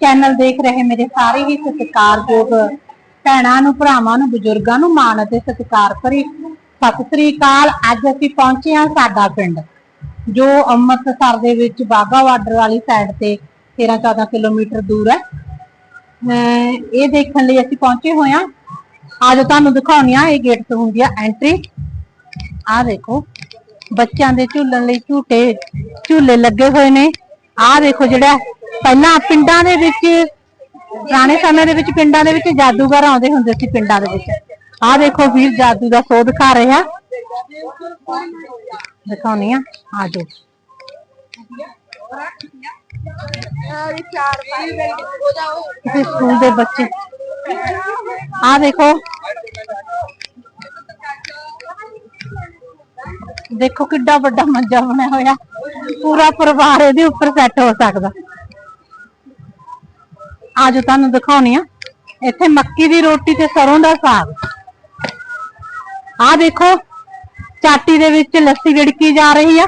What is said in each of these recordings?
Channel ਦੇਖ ਰਹੇ ਮੇਰੇ ਸਾਰੇ ਹੀ ਸਤਿਕਾਰਯੋਗ ਭੈਣਾਂ ਨੂੰ, ਭਰਾਵਾਂ ਨੂੰ, ਬਜ਼ੁਰਗਾਂ ਨੂੰ ਮਾਣ ਅਤੇ ਸਤਿਕਾਰ ਭਰੀ ਸਤਿ ਸ੍ਰੀ ਅਕਾਲ। ਅੱਜ ਅਸੀਂ ਪਹੁੰਚੇ ਹਾਂ ਸਾਡਾ ਪਿੰਡ, ਜੋ ਅੰਮ੍ਰਿਤਸਰ ਦੇ ਵਿੱਚ ਬਾਗਾ ਬਾਰਡਰ ਵਾਲੀ ਸਾਈਡ ਤੇ 13-14 ਕਿਲੋਮੀਟਰ ਦੂਰ ਹੈ। ਅਮ ਇਹ ਦੇਖਣ ਲਈ ਅਸੀਂ ਪਹੁੰਚੇ ਹੋਏ ਹਾਂ। ਅੱਜ ਤੁਹਾਨੂੰ ਦਿਖਾਉਣੀ ਆ ਇਹ ਗੇਟ ਤੋਂ ਹੁੰਦੀ ਆ ਐਂਟਰੀ ਆਹ ਦੇਖੋ, ਬੱਚਿਆਂ ਦੇ ਝੂਲਣ ਲਈ ਝੂਟੇ, ਝੂਲੇ ਲੱਗੇ ਹੋਏ ਨੇ। ਆਹ ਦੇਖੋ ਜਿਹੜਾ ਪਹਿਲਾਂ ਪਿੰਡਾਂ ਦੇ ਵਿੱਚ, ਪੁਰਾਣੇ ਸਮੇਂ ਦੇ ਵਿੱਚ ਪਿੰਡਾਂ ਦੇ ਵਿੱਚ ਜਾਦੂਗਰ ਆਉਂਦੇ ਹੁੰਦੇ ਸੀ ਪਿੰਡਾਂ ਦੇ ਵਿੱਚ। ਆਹ ਦੇਖੋ ਵੀਰ, ਜਾਦੂ ਦਾ ਸ਼ੋਅ ਦਿਖਾ ਰਿਹਾ। ਦਿਖਾਉਣੀ ਆ ਆ ਜਾਓ। ਕਿਸੇ ਸਕੂਲ ਦੇ ਬੱਚੇ। ਆ ਦੇਖੋ। ਦੇਖੋ ਕਿੱਡਾ ਵੱਡਾ ਮੰਜਾ ਬਣਿਆ ਹੋਇਆ। ਪੂਰਾ ਪਰਿਵਾਰ ਇਹਦੇ ਉੱਪਰ ਸੈੱਟ ਹੋ ਸਕਦਾ। ਅੱਜ ਤੁਹਾਨੂੰ ਦਿਖਾਉਣੀ ਆ। ਇੱਥੇ ਮੱਕੀ ਦੀ ਰੋਟੀ ਤੇ ਸਰੋਂ ਦਾ ਸਾਗ। ਆ ਦੇਖੋ, ਚਾਟੀ ਦੇ ਵਿੱਚ ਲੱਸੀ ਰਿੜਕੀ ਜਾ ਰਹੀ ਆ।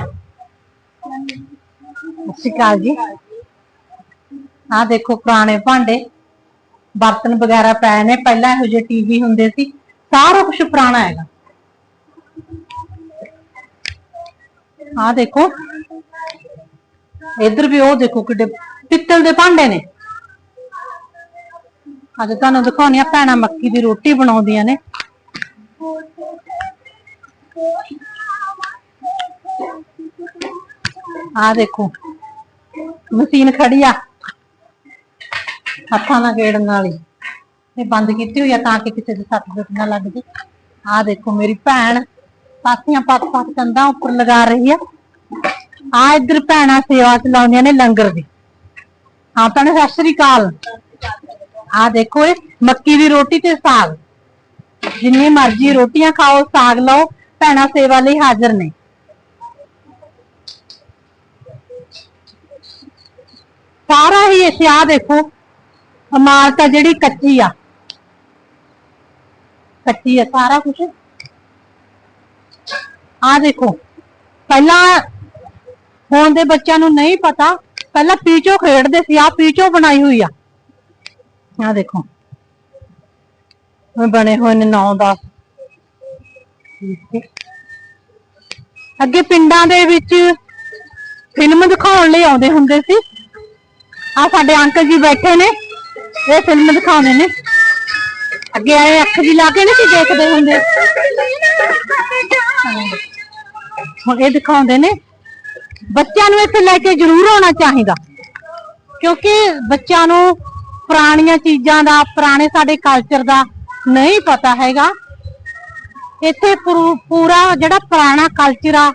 ਸਤਿ ਸ਼੍ਰੀ ਅਕਾਲ ਜੀ। ਆ ਦੇਖੋ ਪੁਰਾਣੇ ਭਾਂਡੇ। ਬਰਤਨ ਵਗੈਰਾ ਪਏ ਨੇ। ਪਹਿਲਾਂ ਇਹੋ ਜਿਹੇ ਟੀਵੀ ਹੁੰਦੇ ਸੀ। ਸਾਰਾ ਕੁਝ ਪੁਰਾਣਾ ਹੈਗਾ। ਆ ਦੇਖੋ। ਇੱਧਰ ਵੀ ਉਹ ਦੇਖੋ ਕਿੱਡੇ ਪਿੱਤਲ ਦੇ ਭਾਂਡੇ ਨੇ। ਅੱਜ ਤੁਹਾਨੂੰ ਦਿਖਾਉਣੀ ਆ ਭੈਣਾਂ ਮੱਕੀ ਦੀ ਰੋਟੀ ਬਣਾਉਂਦੀਆਂ ਨੇ। ਆ ਦੇਖੋ, ਮਸ਼ੀਨ ਖੜੀ ਆ। ਹੱਥਾਂ ਨਾਲ ਗੇੜਨ ਵਾਲੀ। ਇਹ ਬੰਦ ਕੀਤੀ ਹੋਈ ਆ ਤਾਂ ਕਿ ਕਿਸੇ ਦੇ ਸੱਟ ਜੁੱਟ ਨਾ ਲੱਗ ਜੇ ਆ ਦੇਖੋ ਮੇਰੀ ਭੈਣ, ਪਾਸੀਆਂ ਪੱਤ ਪੱਤ ਕੰਧਾਂ ਉੱਪਰ ਲਗਾ ਰਹੀ ਆ। ਆ ਇੱਧਰ ਭੈਣਾਂ ਸੇਵਾ ਚਲਾਉਂਦੀਆਂ ਨੇ ਲੰਗਰ ਦੀ। ਹਾਂ ਭੈਣੇ, ਸਤਿ ਸ੍ਰੀ ਅਕਾਲ। ਆ ਦੇਖੋ ਇਹ ਮੱਕੀ ਦੀ ਰੋਟੀ ਤੇ ਸਾਗ। ਜਿੰਨੀ ਮਰਜ਼ੀ ਰੋਟੀਆਂ ਖਾਓ, ਸਾਗ ਲਓ, ਭੈਣਾਂ ਸੇਵਾ ਲਈ ਹਾਜ਼ਰ ਨੇ। ਸਾਰਾ ਹੀ ਇੱਥੇ ਆ ਦੇਖੋ ਇਮਾਰਤ ਆ ਜਿਹੜੀ ਕੱਚੀ ਆ। ਕੱਚੀ ਆ ਸਾਰਾ ਕੁਝ ਆ ਦੇਖੋ, ਪਹਿਲਾਂ ਹੁਣ ਦੇ ਬੱਚਿਆਂ ਨੂੰ ਨਹੀਂ ਪਤਾ, ਪਹਿਲਾਂ ਪੀਚੋ ਖੇਡਦੇ ਸੀ ਆ ਪੀਚੋ ਬਣਾਈ ਹੋਈ ਆ। ਆ ਦੇਖੋ। ਬਣੇ ਹੋਏ ਨੇ 9 10 ਅੱਗੇ ਪਿੰਡਾਂ ਦੇ ਵਿੱਚ ਫਿਲਮ ਦਿਖਾਉਣ ਲਈ ਆਉਂਦੇ ਹੁੰਦੇ ਸੀ। ਆ ਸਾਡੇ ਅੰਕਲ ਜੀ ਬੈਠੇ ਨੇ, ਇਹ ਫਿਲਮ ਦਿਖਾਉਂਦੇ ਨੇ। ਅੱਗੇ ਆਏ ਅੱਖ ਜੀ ਲਾ ਕੇ ਨਹੀਂ ਸੀ ਦੇਖਦੇ ਹੁੰਦੇ। ਹੁਣ ਇਹ ਦਿਖਾਉਂਦੇ ਨੇ, ਬੱਚਿਆਂ ਨੂੰ ਇੱਥੇ ਲੈ ਕੇ ਜ਼ਰੂਰ ਆਉਣਾ ਚਾਹੀਦਾ। ਕਿਉਂਕਿ ਬੱਚਿਆਂ ਨੂੰ ਪੁਰਾਣੀਆਂ ਚੀਜ਼ਾਂ ਦਾ, ਪੁਰਾਣੇ ਸਾਡੇ ਕਲਚਰ ਦਾ ਨਹੀਂ ਪਤਾ ਹੈਗਾ। ਇੱਥੇ ਪੂਰ- ਪੂਰਾ ਜਿਹੜਾ ਪੁਰਾਣਾ ਕਲਚਰ ਆ,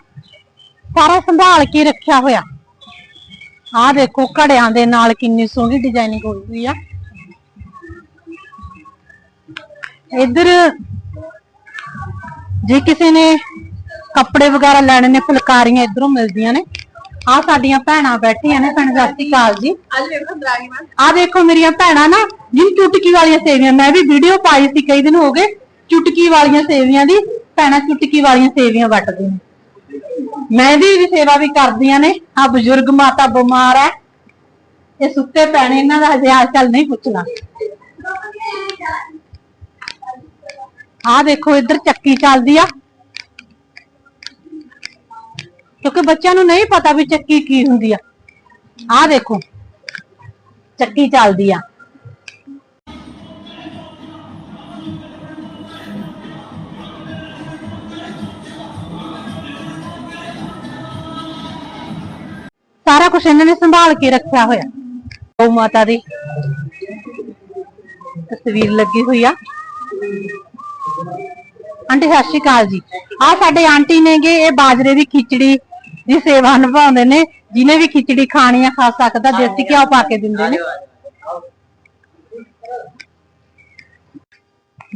ਸਾਰਾ ਸੰਭਾਲ ਕੇ ਰੱਖਿਆ ਹੋਇਆ। ਆਹ ਦੇਖੋ ਘੜਿਆਂ ਦੇ ਨਾਲ ਕਿੰਨੀ ਸੋਹਣੀ ਡਿਜ਼ਾਈਨਿੰਗ ਹੋਈ ਹੋਈ ਆ। ਇੱਧਰ ਜੇ ਕਿਸੇ ਨੇ ਕੱਪੜੇ ਵਗੈਰਾ ਲੈਣੇ ਨੇ, ਫੁਲਕਾਰੀਆਂ ਇਧਰੋਂ ਮਿਲਦੀਆਂ ਨੇ। ਆ ਸਾਡੀਆਂ ਭੈਣਾਂ ਬੈਠੀਆਂ ਨੇ ਭੈਣ ਸਤਿ ਸ਼੍ਰੀ ਅਕਾਲ ਜੀ। ਅੱਜ ਵੇਖੋ ਦਰਾਣੀ ਮਾਂ ਆ ਦੇਖੋ ਮੇਰੀਆਂ ਭੈਣਾਂ ਨਾ ਜਿਨ ਚੁਟਕੀ ਵਾਲੀਆਂ ਸੇਵੀਆਂ ਮੈਂ ਵੀ ਵੀਡੀਓ ਪਾਈ ਸੀ ਕਈ ਦਿਨ ਹੋ ਗਏ ਚੁਟਕੀ ਵਾਲੀਆਂ ਸੇਵੀਆਂ ਦੀ ਭੈਣਾਂ ਚੁਟਕੀ ਵਾਲੀਆਂ ਸੇਵੀਆਂ ਵੱਟਦੀਆਂ। ਨੇ ਮੈਂ ਵੀ ਸੇਵਾ ਵੀ ਕਰਦੀਆਂ ਨੇ ਆ ਬਜ਼ੁਰਗ ਮਾਤਾ ਬਿਮਾਰ ਹੈ। ਇਹ ਸੁੱਤੇ ਪੈਣੇ ਇਹਨਾਂ ਦਾ ਹਜੇ ਹਾਲ ਚਾਲ ਨਹੀਂ ਪੁੱਛਣਾ। ਆ ਦੇਖੋ ਇੱਧਰ ਚੱਕੀ ਚੱਲਦੀ ਆ। ਕਿਉਂਕਿ ਬੱਚਿਆਂ ਨੂੰ ਨਹੀਂ ਪਤਾ ਵੀ ਚੱਕੀ ਕੀ ਹੁੰਦੀ ਆ। ਆ ਦੇਖੋ, ਚੱਕੀ ਚੱਲਦੀ ਆ। ਸਾਰਾ ਕੁਝ ਇਹਨਾਂ ਨੇ ਸੰਭਾਲ ਕੇ ਰੱਖਿਆ ਹੋਇਆ। ਗਊ ਮਾਤਾ ਦੀ ਤਸਵੀਰ ਲੱਗੀ ਹੋਈ ਆ। ਆਂਟੀ, ਸਤਿ ਸ਼੍ਰੀ ਅਕਾਲ ਜੀ। ਆ ਸਾਡੇ ਆਂਟੀ ਨੇਗੇ, ਇਹ ਬਾਜਰੇ ਦੀ ਖਿਚੜੀ ਦੀ ਸੇਵਾ ਨਿਭਾਉਂਦੇ ਨੇ, ਜਿਹਨੇ ਵੀ ਖਿਚੜੀ ਖਾਣੀ ਆ, ਖਾ ਸਕਦਾ, ਦੇਸੀ ਘਿਓ ਪਾ ਕੇ ਦਿੰਦੇ ਨੇ।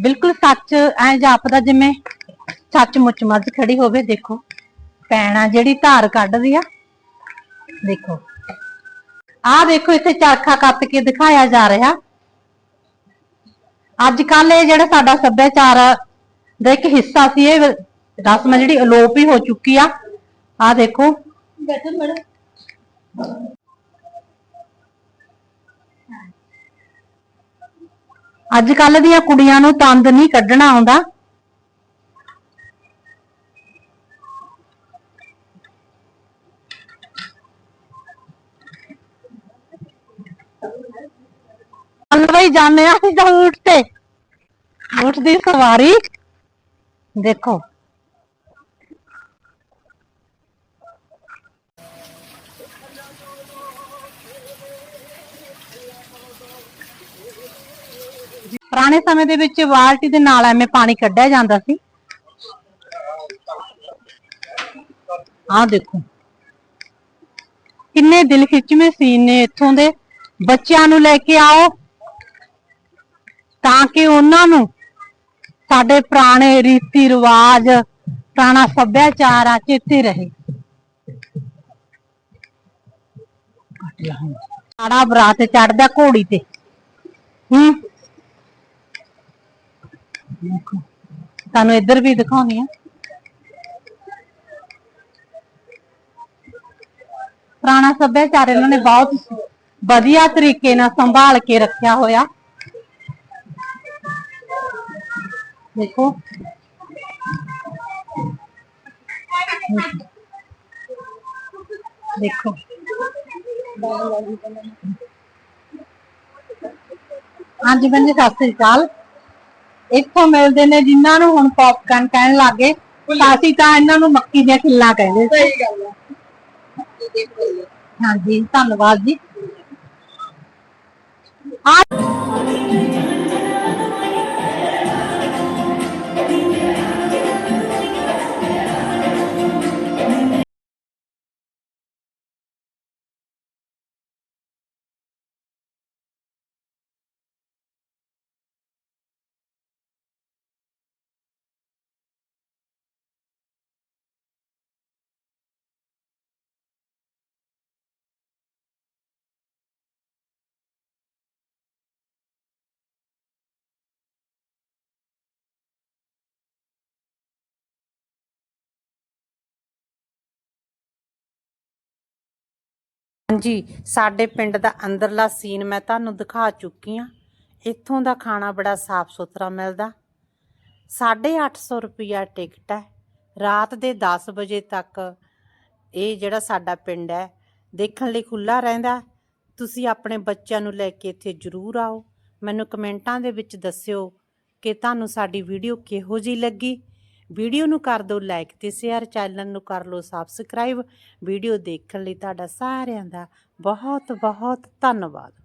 ਬਿਲਕੁਲ ਸੱਚ, ਐ ਜਾਪਦਾ ਜਿਵੇਂ ਸੱਚ ਮੁੱਚ ਮੱਝ ਖੜੀ ਹੋਵੇ, ਦੇਖੋ। ਪੈਣਾ ਜਿਹੜੀ ਧਾਰ ਕੱਢਦੀ ਆ। ਦੇਖੋ। ਆਹ ਦੇਖੋ, ਇੱਥੇ ਚਰਖਾ ਕੱਤ ਕੇ ਦਿਖਾਇਆ ਜਾ ਰਿਹਾ। ਅੱਜ ਕੱਲ ਇਹ ਜਿਹੜਾ ਸਾਡਾ ਸੱਭਿਆਚਾਰ ਦਾ ਇੱਕ ਹਿੱਸਾ ਸੀ ਇਹ। ਰਸਮ ਹੈ ਜਿਹੜੀ ਅਲੋਪ ਹੀ ਹੋ ਚੁੱਕੀ ਆ। ਆਹ ਦੇਖੋ। ਬੈਠੋ ਮੈਡਮ। ਅੱਜ ਕੱਲ ਦੀਆਂ ਕੁੜੀਆਂ ਨੂੰ ਤੰਦ ਨਹੀਂ ਕੱਢਣਾ ਆਉਂਦਾ। ਚੱਲ ਬਈ ਜਾਣੇ ਆ ਤਾਂ ਊਠ ਤੇ। ਊਠ ਦੀ ਸਵਾਰੀ। ਦੇਖੋ। ਪੁਰਾਣੇ ਸਮੇਂ ਦੇ ਵਿੱਚ ਬਾਲਟੀ ਦੇ ਨਾਲ ਐਵੇਂ ਪਾਣੀ ਕੱਢਿਆ ਜਾਂਦਾ ਸੀ। ਆਹ ਦੇਖੋ। ਕਿੰਨੇ ਦਿਲ ਖਿੱਚਵੇਂ ਸੀਨ ਨੇ ਇੱਥੋਂ ਦੇ। ਬੱਚਿਆਂ ਨੂੰ ਲੈ ਕੇ ਆਓ। ਤਾਂ ਕਿ ਉਹਨਾਂ ਨੂੰ ਸਾਡੇ ਪੁਰਾਣੇ ਰੀਤੀ ਰਿਵਾਜ, ਪੁਰਾਣਾ ਸੱਭਿਆਚਾਰ ਆ ਚੇਤੇ ਰਹੇ। ਆੜਾ ਬਰਾਤ ਚੜਦਾ ਘੋੜੀ ਤੇ। ਹੂੰ? ਤੁਹਾਨੂੰ ਇੱਧਰ ਵੀ ਦਿਖਾਉਣੀ ਆ ਪੁਰਾਣਾ ਸੱਭਿਆਚਾਰ ਇਹਨਾਂ ਨੇ ਬਹੁਤ ਵਧੀਆ ਤਰੀਕੇ ਨਾਲ ਸੰਭਾਲ ਕੇ ਰੱਖਿਆ ਹੋਇਆ। ਦੇਖੋ। ਦੇਖੋ। ਹਾਂਜੀ ਬੰਦੇ ਸਤਿ ਸ੍ਰੀ ਅਕਾਲ। ਇੱਥੋਂ ਮਿਲਦੇ ਨੇ ਜਿਨ੍ਹਾਂ ਨੂੰ ਹੁਣ ਪੌਪਕਾਰਨ ਕਹਿਣ ਲੱਗੇ ਅਸੀਂ ਤਾਂ ਇਹਨਾਂ ਨੂੰ ਮੱਕੀ ਦੀਆਂ ਖਿੱਲਾਂ ਕਹਿੰਦੇ ਸਹੀ ਗੱਲ ਹੈ ਹਾਂਜੀ ਧੰਨਵਾਦ ਜੀ। ਆ ਹਾਂਜੀ ਸਾਡੇ ਪਿੰਡ ਦਾ ਅੰਦਰਲਾ ਸੀਨ ਮੈਂ ਤੁਹਾਨੂੰ ਦਿਖਾ ਚੁੱਕੀ ਆ ਇੱਥੋਂ ਦਾ ਖਾਣਾ ਬੜਾ ਸਾਫ਼ ਸੁਥਰਾ ਮਿਲਦਾ। 850 ਰੁਪਿਆ ਟਿਕਟ ਹੈ। ਰਾਤ ਦੇ 10 ਵਜੇ ਤੱਕ ਇਹ ਜਿਹੜਾ ਸਾਡਾ ਪਿੰਡ ਹੈ, ਦੇਖਣ ਲਈ ਖੁੱਲਾ ਰਹਿੰਦਾ ਤੁਸੀਂ ਆਪਣੇ ਬੱਚਿਆਂ ਨੂੰ ਲੈ ਕੇ ਇੱਥੇ ਜ਼ਰੂਰ ਆਓ। ਮੈਨੂੰ ਕਮੈਂਟਾਂ ਦੇ ਵਿੱਚ ਦੱਸਿਓ ਕਿ ਤੁਹਾਨੂੰ ਸਾਡੀ ਵੀਡੀਓ ਕਿਹੋ ਜਿਹੀ ਲੱਗੀ। ਵੀਡੀਓ ਨੂੰ ਕਰ ਦਿਓ ਲਾਈਕ ਤੇ ਸ਼ੇਅਰ ਚੈਨਲ ਨੂੰ ਕਰ ਲਓ ਸਬਸਕ੍ਰਾਈਬ ਵੀਡੀਓ ਦੇਖਣ ਲਈ ਤੁਹਾਡਾ ਸਾਰਿਆਂ ਦਾ ਬਹੁਤ ਬਹੁਤ ਧੰਨਵਾਦ।